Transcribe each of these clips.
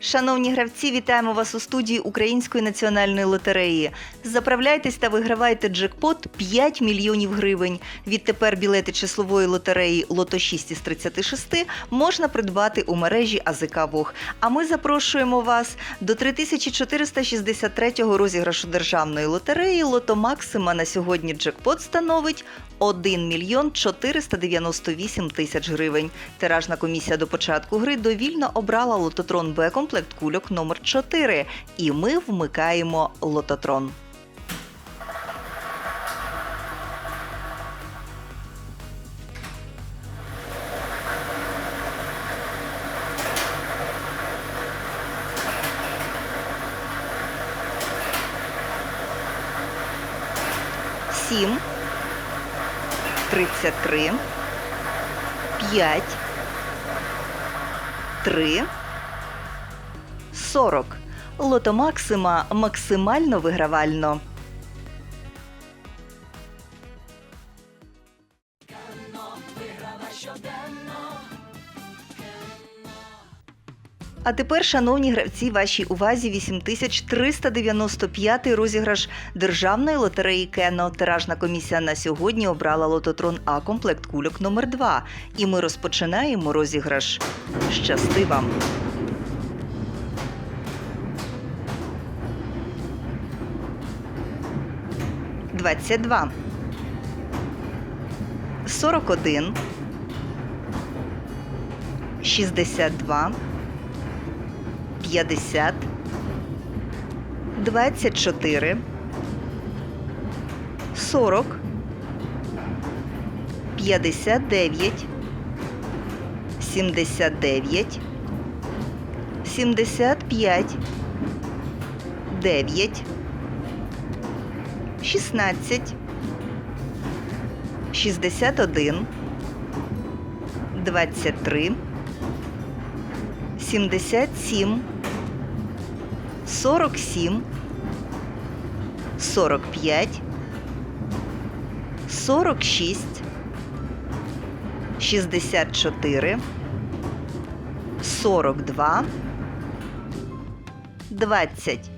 Шановні гравці, вітаємо вас у студії Української національної лотереї. Заправляйтесь та вигравайте джекпот 5 мільйонів гривень. Відтепер білети числової лотереї Лото 6 із 36 можна придбати у мережі АЗК Вог. А ми запрошуємо вас до 3463 розіграшу державної лотереї Лото Максима. На сьогодні джекпот становить 1 мільйон 498 тисяч гривень. Тиражна комісія до початку гри довільно обрала лототрон Б комплект кульок номер 4 І ми вмикаємо лототрон. Сім, тридцять три, п'ять, три, сорок. Лото Максима максимально вигравально. А тепер, шановні гравці, вашій увазі 8395 розіграш державної лотереї Кено. Тиражна комісія на сьогодні обрала лототрон А комплект кульок номер 2 І ми розпочинаємо розіграш. Щасти вам! Двадцять два. Сорок один. Шістдесят два. 50, 24, 40, 59, 79, 75, 9, 16, 61, 23, 77, 47, 45, 46, 64, 42, 20.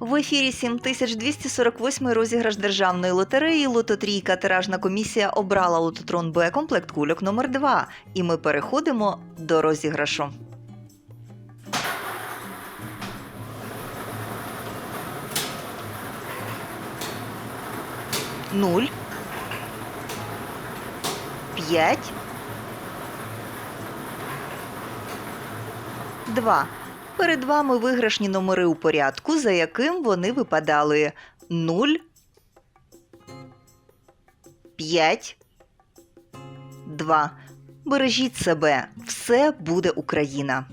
В ефірі 7248 розіграш державної лотереї Лототрійка. Тиражна комісія обрала лототрон Б комплект кульок номер 2 І ми переходимо до розіграшу. Нуль. П'ять. Два. Перед вами виграшні номери у порядку, за яким вони випадали 0, 5, 2. Бережіть себе. Все буде Україна.